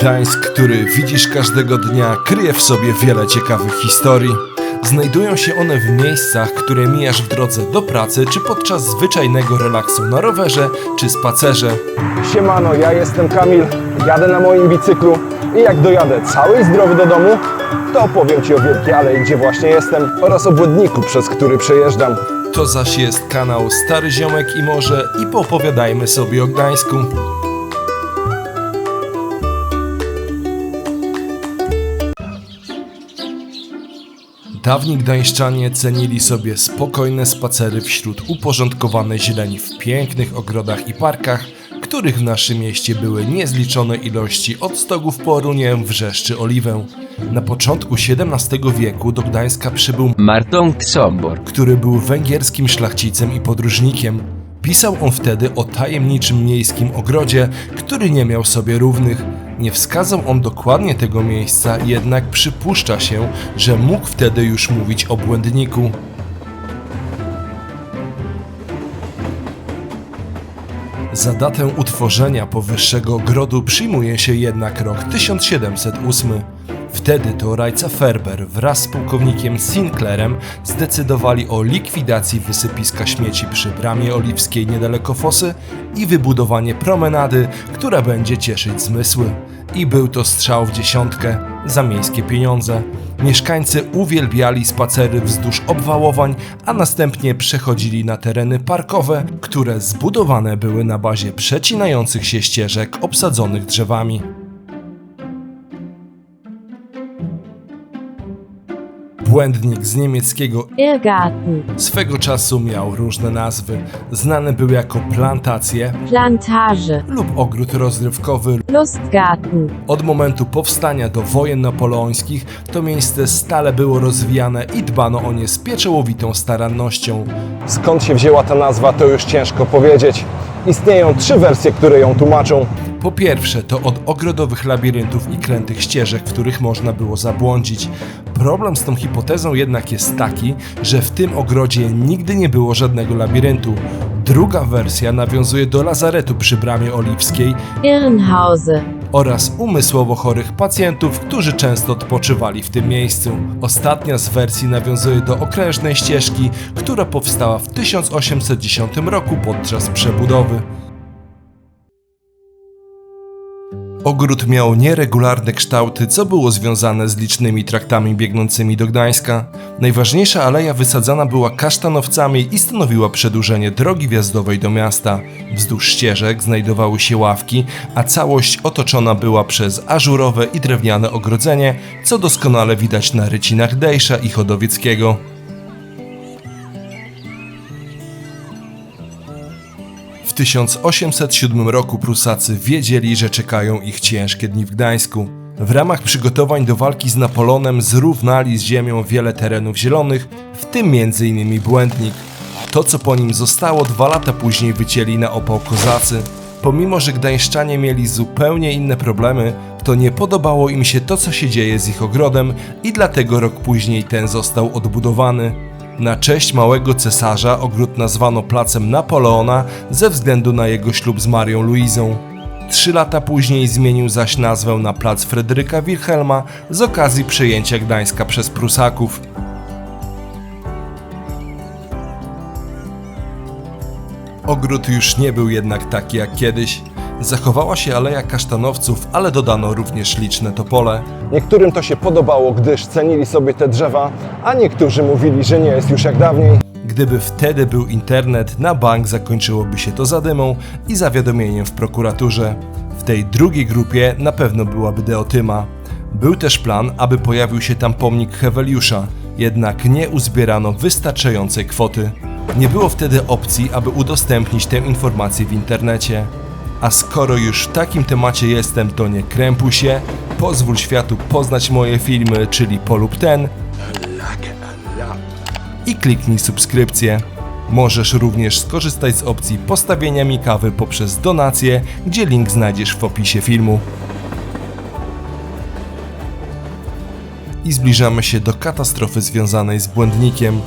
Gdańsk, który widzisz każdego dnia, kryje w sobie wiele ciekawych historii. Znajdują się one w miejscach, które mijasz w drodze do pracy, czy podczas zwyczajnego relaksu na rowerze, czy spacerze. Siemano, ja jestem Kamil, jadę na moim bicyklu i jak dojadę cały i zdrowy do domu, to opowiem Ci o Wielkiej Alei, gdzie właśnie jestem oraz o błędniku, przez który przejeżdżam. To zaś jest kanał Stary Ziomek i Morze i poopowiadajmy sobie o Gdańsku. Dawni gdańszczanie cenili sobie spokojne spacery wśród uporządkowanej zieleni w pięknych ogrodach i parkach, których w naszym mieście były niezliczone ilości od stogów po Orunię, wrzeszczy oliwę. Na początku XVII wieku do Gdańska przybył Marton Ksombor. który był węgierskim szlachcicem i podróżnikiem. Pisał on wtedy o tajemniczym miejskim ogrodzie, który nie miał sobie równych. Nie wskazał on dokładnie tego miejsca, jednak przypuszcza się, że mógł wtedy już mówić o błędniku. Za datę utworzenia powyższego ogrodu przyjmuje się jednak rok 1708. Wtedy to Rajca Ferber wraz z pułkownikiem Sinclairem zdecydowali o likwidacji wysypiska śmieci przy Bramie Oliwskiej niedaleko Fosy i wybudowanie promenady, która będzie cieszyć zmysły. I był to strzał w dziesiątkę za miejskie pieniądze. Mieszkańcy uwielbiali spacery wzdłuż obwałowań, a następnie przechodzili na tereny parkowe, które zbudowane były na bazie przecinających się ścieżek obsadzonych drzewami. Błędnik z niemieckiego Irrgarten, swego czasu miał różne nazwy. Znany był jako plantacje Plantage, lub ogród rozrywkowy. Lustgarten, Od momentu powstania do wojen napoleońskich to miejsce stale było rozwijane i dbano o nie z pieczołowitą starannością. Skąd się wzięła ta nazwa, to już ciężko powiedzieć. Istnieją trzy wersje, które ją tłumaczą. Po pierwsze, to od ogrodowych labiryntów i krętych ścieżek, w których można było zabłądzić. Problem z tą hipotezą jednak jest taki, że w tym ogrodzie nigdy nie było żadnego labiryntu. Druga wersja nawiązuje do lazaretu przy Bramie Oliwskiej Irrenhause, oraz umysłowo chorych pacjentów, którzy często odpoczywali w tym miejscu. Ostatnia z wersji nawiązuje do okrężnej ścieżki, która powstała w 1810 roku podczas przebudowy. Ogród miał nieregularne kształty, co było związane z licznymi traktami biegnącymi do Gdańska. Najważniejsza aleja wysadzana była kasztanowcami i stanowiła przedłużenie drogi wjazdowej do miasta. Wzdłuż ścieżek znajdowały się ławki, a całość otoczona była przez ażurowe i drewniane ogrodzenie, co doskonale widać na rycinach Dejsza i Chodowieckiego. 1807 roku Prusacy wiedzieli, że czekają ich ciężkie dni w Gdańsku. W ramach przygotowań do walki z Napoleonem zrównali z ziemią wiele terenów zielonych, w tym m.in. Błędnik. To, co po nim zostało, dwa lata później wycięli na opał kozacy. Pomimo, że gdańszczanie mieli zupełnie inne problemy, to nie podobało im się to, co się dzieje z ich ogrodem i dlatego rok później ten został odbudowany. Na cześć małego cesarza ogród nazwano placem Napoleona ze względu na jego ślub z Marią Luizą. Trzy lata później zmienił zaś nazwę na plac Fryderyka Wilhelma z okazji przejęcia Gdańska przez Prusaków. Ogród już nie był jednak taki jak kiedyś. Zachowała się aleja kasztanowców, ale dodano również liczne topole. Niektórym to się podobało, gdyż cenili sobie te drzewa, a niektórzy mówili, że nie jest już jak dawniej. Gdyby wtedy był internet, na bank zakończyłoby się to zadymą i zawiadomieniem w prokuraturze. W tej drugiej grupie na pewno byłaby Deotyma. Był też plan, aby pojawił się tam pomnik Heweliusza, jednak nie uzbierano wystarczającej kwoty. Nie było wtedy opcji, aby udostępnić tę informację w internecie. A skoro już w takim temacie jestem, to nie krępuj się, pozwól światu poznać moje filmy, czyli polub ten, i kliknij subskrypcję. Możesz również skorzystać z opcji postawienia mi kawy poprzez donację, gdzie link znajdziesz w opisie filmu. I zbliżamy się do katastrofy związanej z błędnikiem.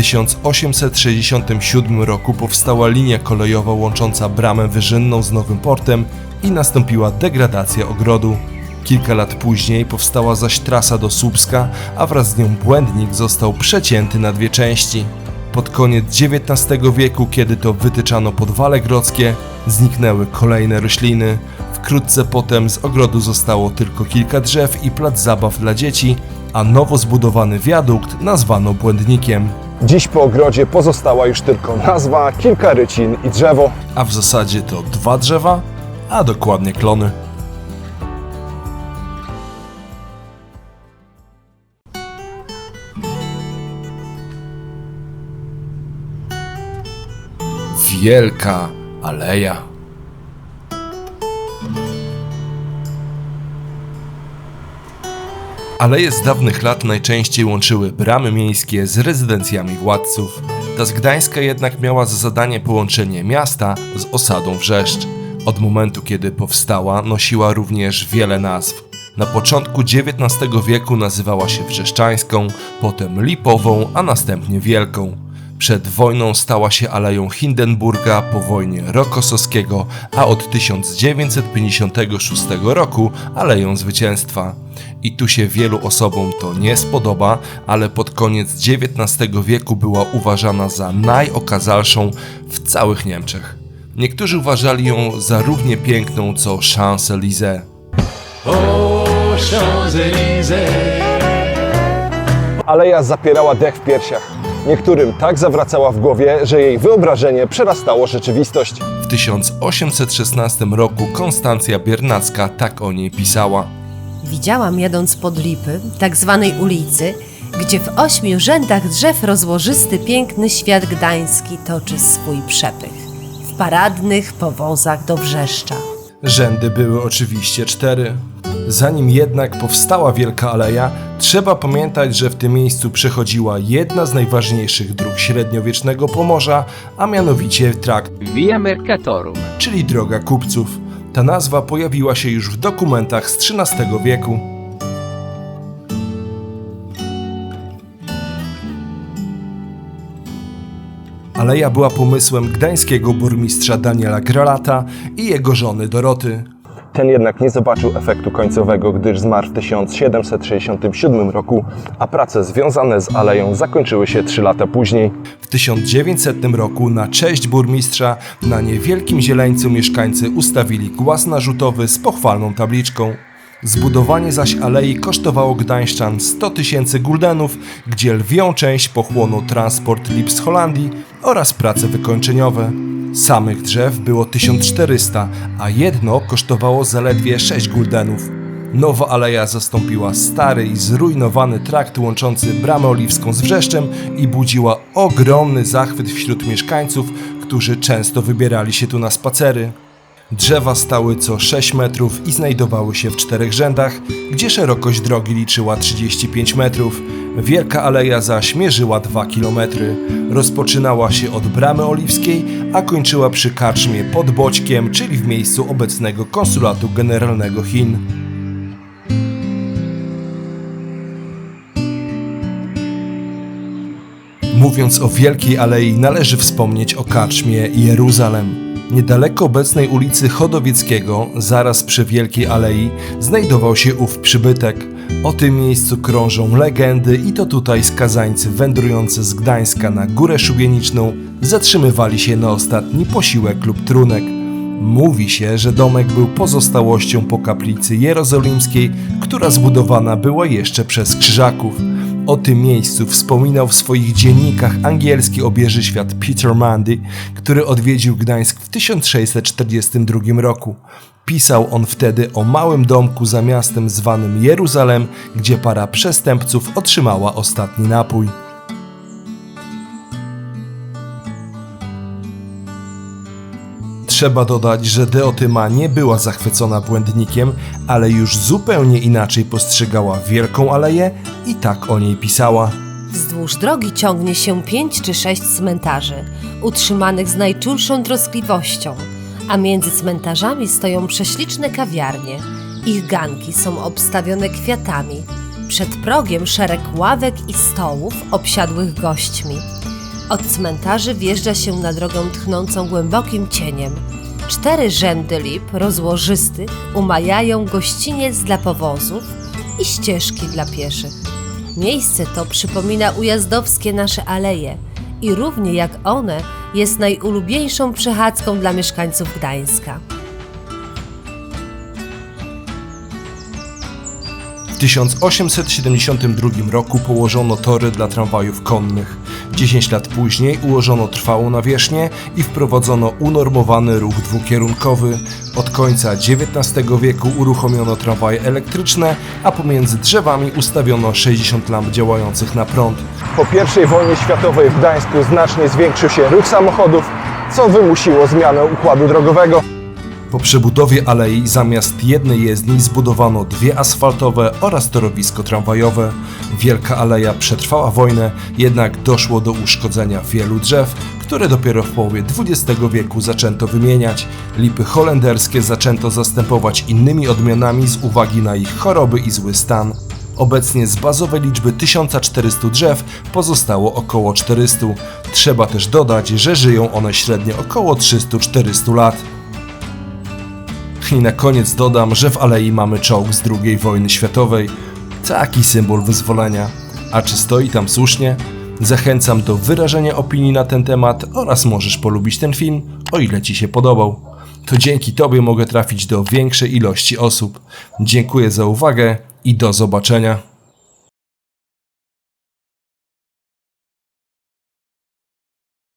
W 1867 roku powstała linia kolejowa łącząca Bramę Wyżynną z Nowym Portem i nastąpiła degradacja ogrodu. Kilka lat później powstała zaś trasa do Słupska, a wraz z nią Błędnik został przecięty na dwie części. Pod koniec XIX wieku, kiedy to wytyczano podwale grodzkie, zniknęły kolejne rośliny. Wkrótce potem z ogrodu zostało tylko kilka drzew i plac zabaw dla dzieci, a nowo zbudowany wiadukt nazwano Błędnikiem. Dziś po ogrodzie pozostała już tylko nazwa, kilka rycin i drzewo. A w zasadzie to dwa drzewa, a dokładnie klony. Wielka aleja. Aleje z dawnych lat najczęściej łączyły bramy miejskie z rezydencjami władców. Ta z Gdańska jednak miała za zadanie połączenie miasta z osadą Wrzeszcz. Od momentu, kiedy powstała, nosiła również wiele nazw. Na początku XIX wieku nazywała się Wrzeszczańską, potem Lipową, a następnie Wielką. Przed wojną stała się Aleją Hindenburga, po wojnie Rokosowskiego, a od 1956 roku Aleją Zwycięstwa. I tu się wielu osobom to nie spodoba, ale pod koniec XIX wieku była uważana za najokazalszą w całych Niemczech. Niektórzy uważali ją za równie piękną co Champs-Élysées. Aleja zapierała dech w piersiach. Niektórym tak zawracała w głowie, że jej wyobrażenie przerastało rzeczywistość. W 1816 roku Konstancja Biernacka tak o niej pisała. Widziałam jadąc pod lipy, tak zwanej ulicy, gdzie w ośmiu rzędach drzew rozłożysty piękny świat gdański toczy swój przepych. W paradnych powozach do wrzeszcza. Rzędy były oczywiście cztery. Zanim jednak powstała Wielka Aleja, trzeba pamiętać, że w tym miejscu przechodziła jedna z najważniejszych dróg średniowiecznego Pomorza, a mianowicie trakt, Via Mercatorum. czyli droga kupców. Ta nazwa pojawiła się już w dokumentach z XIII wieku. Aleja była pomysłem gdańskiego burmistrza Daniela Gralata i jego żony Doroty. Ten jednak nie zobaczył efektu końcowego, gdyż zmarł w 1767 roku, a prace związane z aleją zakończyły się 3 lata później. W 1900 roku na cześć burmistrza na niewielkim zieleńcu mieszkańcy ustawili głaz narzutowy z pochwalną tabliczką. Zbudowanie zaś alei kosztowało Gdańszczan 100 tysięcy guldenów, gdzie lwią część pochłonął transport lip z Holandii oraz prace wykończeniowe. Samych drzew było 1400, a jedno kosztowało zaledwie 6 guldenów. Nowa aleja zastąpiła stary i zrujnowany trakt łączący Bramę Oliwską z Wrzeszczem i budziła ogromny zachwyt wśród mieszkańców, którzy często wybierali się tu na spacery. Drzewa stały co 6 metrów i znajdowały się w czterech rzędach, gdzie szerokość drogi liczyła 35 metrów. Wielka aleja zaś mierzyła 2 kilometry. Rozpoczynała się od Bramy Oliwskiej, a kończyła przy karczmie pod Boćkiem, czyli w miejscu obecnego konsulatu generalnego Chin. Mówiąc o Wielkiej Alei, należy wspomnieć o karczmie Jeruzalem. Niedaleko obecnej ulicy Chodowieckiego, zaraz przy Wielkiej Alei, znajdował się ów przybytek. O tym miejscu krążą legendy i to tutaj skazańcy wędrujący z Gdańska na Górę Szubieniczną zatrzymywali się na ostatni posiłek lub trunek. Mówi się, że domek był pozostałością po kaplicy jerozolimskiej, która zbudowana była jeszcze przez krzyżaków. O tym miejscu wspominał w swoich dziennikach angielski obieży świat Peter Mundy, który odwiedził Gdańsk w 1642 roku. Pisał on wtedy o małym domku za miastem zwanym Jeruzalem, gdzie para przestępców otrzymała ostatni napój. Trzeba dodać, że Deotyma nie była zachwycona błędnikiem, ale już zupełnie inaczej postrzegała Wielką Aleję i tak o niej pisała. Wzdłuż drogi ciągnie się pięć czy sześć cmentarzy, utrzymanych z najczulszą troskliwością, a między cmentarzami stoją prześliczne kawiarnie. Ich ganki są obstawione kwiatami. Przed progiem szereg ławek i stołów obsiadłych gośćmi. Od cmentarzy wjeżdża się na drogę tchnącą głębokim cieniem. Cztery rzędy lip rozłożystych umajają gościniec dla powozów i ścieżki dla pieszych. Miejsce to przypomina ujazdowskie nasze aleje i równie jak one jest najulubieńszą przechadzką dla mieszkańców Gdańska. W 1872 roku położono tory dla tramwajów konnych. 10 lat później ułożono trwałą nawierzchnię i wprowadzono unormowany ruch dwukierunkowy. Od końca XIX wieku uruchomiono tramwaje elektryczne, a pomiędzy drzewami ustawiono 60 lamp działających na prąd. Po I wojnie światowej w Gdańsku znacznie zwiększył się ruch samochodów, co wymusiło zmianę układu drogowego. Po przebudowie alei zamiast jednej jezdni zbudowano dwie asfaltowe oraz torowisko tramwajowe. Wielka aleja przetrwała wojnę, jednak doszło do uszkodzenia wielu drzew, które dopiero w połowie XX wieku zaczęto wymieniać. Lipy holenderskie zaczęto zastępować innymi odmianami z uwagi na ich choroby i zły stan. Obecnie z bazowej liczby 1400 drzew pozostało około 400. Trzeba też dodać, że żyją one średnio około 300-400 lat. I na koniec dodam, że w alei mamy czołg z II wojny światowej. Taki symbol wyzwolenia. A czy stoi tam słusznie? Zachęcam do wyrażenia opinii na ten temat oraz możesz polubić ten film, o ile Ci się podobał. To dzięki Tobie mogę trafić do większej ilości osób. Dziękuję za uwagę i do zobaczenia.